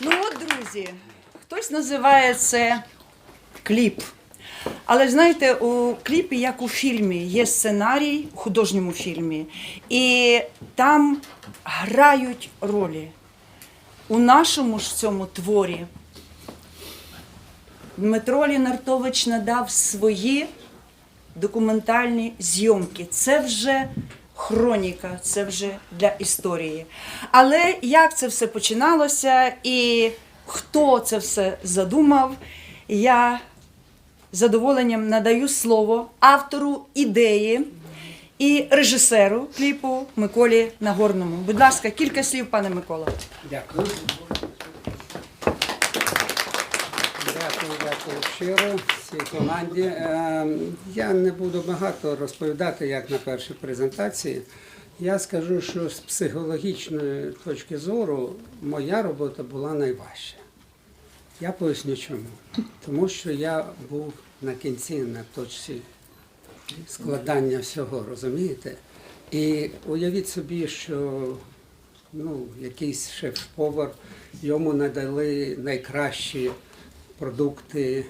Друзі, хтось називає це кліп. Але знаєте, у кліпі, як у фільмі, є сценарій у художньому фільмі, і там грають ролі. У нашому ж цьому творі Дмитро Лінартович надав свої документальні зйомки. Це вже хроніка, це вже для історії. Але як це все починалося і хто це все задумав, я задоволенням надаю слово автору ідеї і режисеру кліпу Миколі Нагорному. Будь ласка, кілька слів, пане Микола. Дякую. Дякую, дякую щиро всій команді. Е, Я не буду багато розповідати, як на першій презентації. Я скажу, що з психологічної точки зору моя робота була найважча. Я поясню чому. Тому що я був на кінці на точці складання всього, розумієте? І уявіть собі, що ну, якийсь шеф-повар, йому надали найкращі продукти,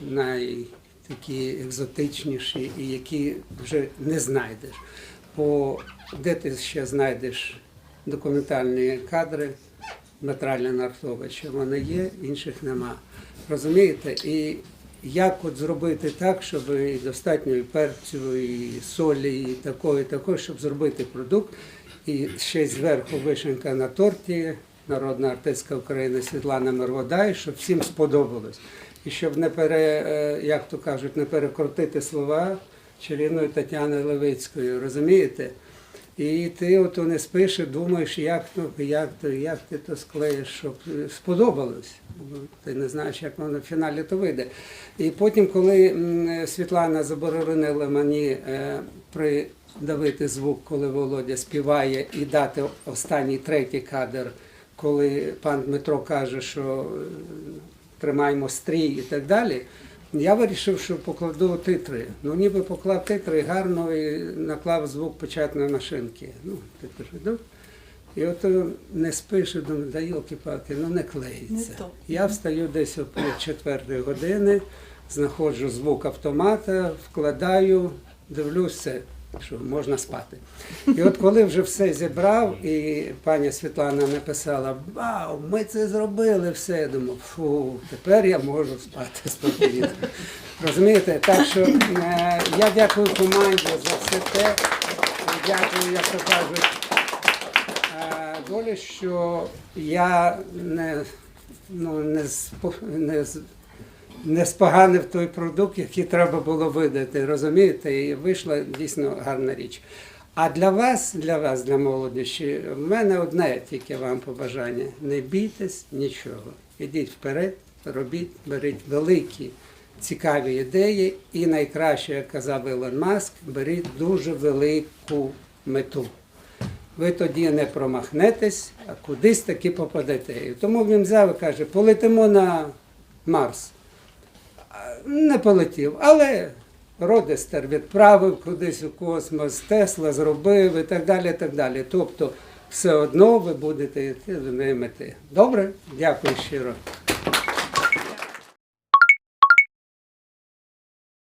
най, такі екзотичніші, і які вже не знайдеш. Бо де ти ще знайдеш документальні кадри Дмитра Леонардовича? Вони є, інших нема. Розумієте? І як от зробити так, щоб і достатньо і перцю, і солі, і такої, такої, щоб зробити продукт. І ще зверху вишенька на торті, народна артистка України Світлана Мерводай, щоб всім сподобалось. І щоб не пере, е, як то кажуть, не перекрутити слова чарівної Тетяни Левицької, розумієте? І ти ото не спиш і думаєш, як то, як то, як ти то склеїш, щоб сподобалось. Ти не знаєш, як воно в фіналі то вийде. І потім, коли Світлана заборонила мені е, придавити звук, коли Володя співає, і дати останній третій кадр, коли пан Дмитро каже, що е, тримаємо стрій і так далі. Я вирішив, що покладу титри. Ну, ніби поклав титри гарно і наклав звук печатної машинки. Ну, ти кажу, ну. І от е, не спиш, і думаю, да йолки-палки, ну не клеїться. Не. Я встаю десь о пів четвертої години, знаходжу звук автомата, вкладаю, дивлюся, що можна спати. І от коли вже все зібрав, і пані Світлана написала, вау, ми це зробили все. Я думав, фу, тепер я можу спати спокійно. Розумієте? Так що е, я дякую команді за все те. Дякую, як то кажуть, е, долі, що я не, ну, не, не, не споганив той продукт, який треба було видати, розумієте? І вийшла дійсно гарна річ. А для вас, для вас, для молодіші, в мене одне тільки вам побажання: не бійтесь нічого. Ідіть вперед, робіть, беріть великі, цікаві ідеї, і найкраще, як казав Ілон Маск, беріть дуже велику мету. Ви тоді не промахнетесь, а кудись таки попадете. Тому він взяв і каже, полетимо на Марс не полетів, але Родестер відправив кудись у космос, Тесла зробив і так далі. так далі. Тобто все одно ви будете йти до неї мети. Добре? Дякую щиро.